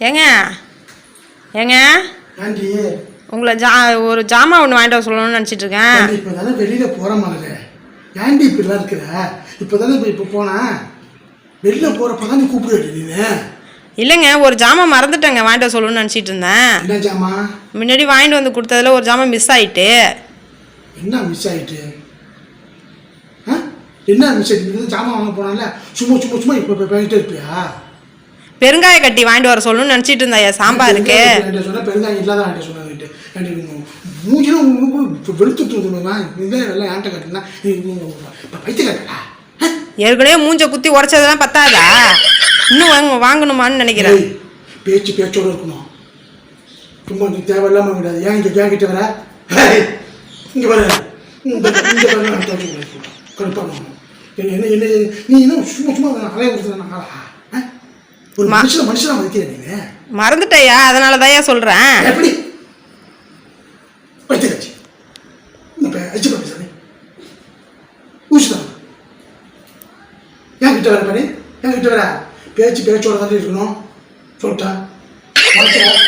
ஏங்க? ஏங்க? ஆண்டி உங்களை ஜா ஒரு ஜாமான் ஒன்று வாங்கிட்டு வர சொல்லணும்னு நினச்சிட்டு இருக்கேன் இப்போ தானே வெளியில் போகிற மாதிரி. ஏண்டி இப்படிலாம் இருக்கிற? இப்போ தானே இப்போ இப்போ போனேன் வெளில போகிறப்ப தான் நீ நீனு? இல்லைங்க ஒரு ஜாமான் மறந்துட்டேங்க வாங்கிட்டு வர சொல்லணும்னு நினச்சிட்டு இருந்தேன் என்ன ஜாமா முன்னாடி வாங்கிட்டு வந்து கொடுத்ததுல ஒரு ஜாமான் மிஸ் ஆயிட்டு. என்ன மிஸ் ஆயிட்டு? ஆ? என்ன மிஸ் ஆயிட்டு? ஜாமான் வாங்க போனால சும்மா சும்மா சும்மா இப்போ இப்போ போயிட்டே இருப்பியா? பெருங்காய கட்டி வாங்கிட்டு வர சொல்லணும்னு நினச்சிட்டு இருந்தேன் ஐயா சாம்பாருக்கு பெருங்காயம் இல்லாத சொன்னாங்க மூஞ்சிலும் வெளுத்துட்டு வந்துடுவேன் இதான் எல்லாம் கட்டினா ஏற்கனவே மூஞ்ச குத்தி உடச்சதெல்லாம் பத்தாதா? இன்னும் வாங்க வாங்கணுமான்னு நினைக்கிறேன். பேச்சு பேச்சோட இருக்கணும். சும்மா நீ தேவையில்லாம விடாது. ஏன் இங்க ஏன் கிட்ட வர? இங்க வர என்ன என்ன நீ என்ன சும்மா சும்மா அலைய கொடுத்துருந்தா? ஒரு மனுஷனை மனுஷனா மதிக்கிற நீங்க மறந்துட்டேயா? அதனால தான் சொல்கிறேன் எப்படி? பைத்திய கட்சி இப்போ அச்சு பண்ணி சாமி ஊசிதான் ஏன் கிட்ட வர பாரு ஏன் கிட்ட வர பேச்சு பேச்சோட தான் இருக்கணும். சொல்லிட்டா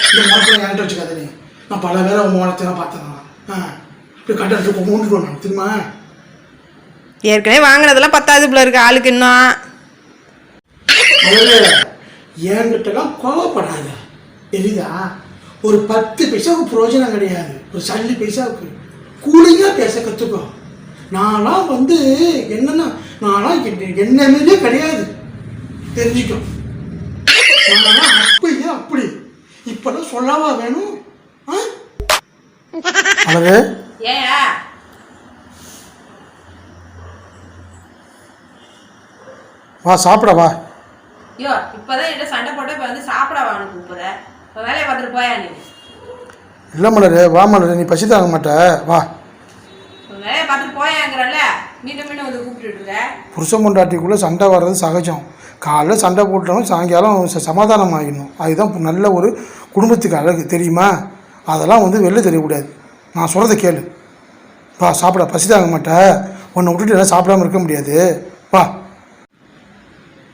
இந்த மரத்தில் என்கிட்ட வச்சுக்காத நீ. நான் பல பேரை உன் மரத்தெல்லாம் பார்த்தேன்? ஆ. இப்படி கட்ட மூன்று நான் தெரியுமா ஏற்கனவே வாங்கினதெல்லாம் பத்தாது போல இருக்கு ஆளுக்கு இன்னும். என்கிட்டலாம் கோவப்படாத. தெரியுதா ஒரு பத்து பைசாவுக்கு பிரயோஜனம் கிடையாது. ஒரு சல்லி பைசாவுக்கு கூலிங்காக பேச கற்றுக்கோ நான்லாம் வந்து என்னன்னா நான்லாம் என்ன- கிடையாது. தெரிஞ்சுக்கோ. நான்லாம் அப்படியே அப்படி. இப்பெல்லாம் சொல்லவா வேணும். ஆ? அழகு? ஏயா? வா சாப்பிட வா. ஐயோ இப்போதான் என்கிட்ட சண்டை போட்டு இப்போ வந்து சாப்பிட வாங்க கூப்பிடுற இப்போ வேலையை பார்த்துட்டு போயா நீ? இல்லை மலரு வா மலரு நீ பசி தாங்க மாட்ட. வா. வேலையை பார்த்துட்டு போயாங்கிறல்ல மீண்டும் மீண்டும் வந்து கூப்பிட்டுட்டு இருக்க. புருஷன் பொண்டாட்டிக்குள்ளே சண்டை வர்றது சகஜம். காலைல சண்டை போட்டாலும் சாயங்காலம் ச- சமாதானம் ஆகிடணும். அதுதான் பு- நல்ல ஒரு குடும்பத்துக்கு அழகு தெரியுமா? அதெல்லாம் வந்து வெளில தெரியக்கூடாது. நான் சொல்கிறத கேளு. வா சாப்பிட பசி தாங்க மாட்டேன் உன்னை விட்டுட்டு எல்லாம் சாப்பிடாம இருக்க முடியாது. வா.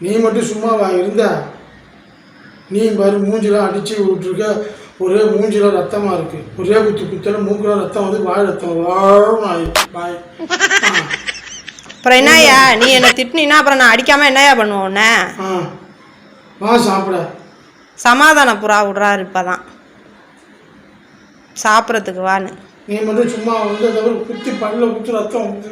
நீ மட்டும் சும்மாவா இருந்தா நீ பாரு மூஞ்சிலாம் அடித்து விட்டுருக்க ஒரே மூஞ்சில ரத்தமாக இருக்கு ஒரே குத்து குத்தல மூக்குல ரத்தம் வந்து வாய் ரத்தம் வாழும் வாய் அப்புறம் என்னய்யா நீ என்னை திட்டினா அப்புறம் நான் அடிக்காம என்னய்யா பண்ணுவேன் உன்னை ஆ வா சாப்பிட சமாதான புறா விடுறாரு இப்போதான் சாப்பிட்றதுக்கு வான்னு நீ மட்டும் சும்மா வந்து குத்தி பல்ல குத்தி ரத்தம் வந்து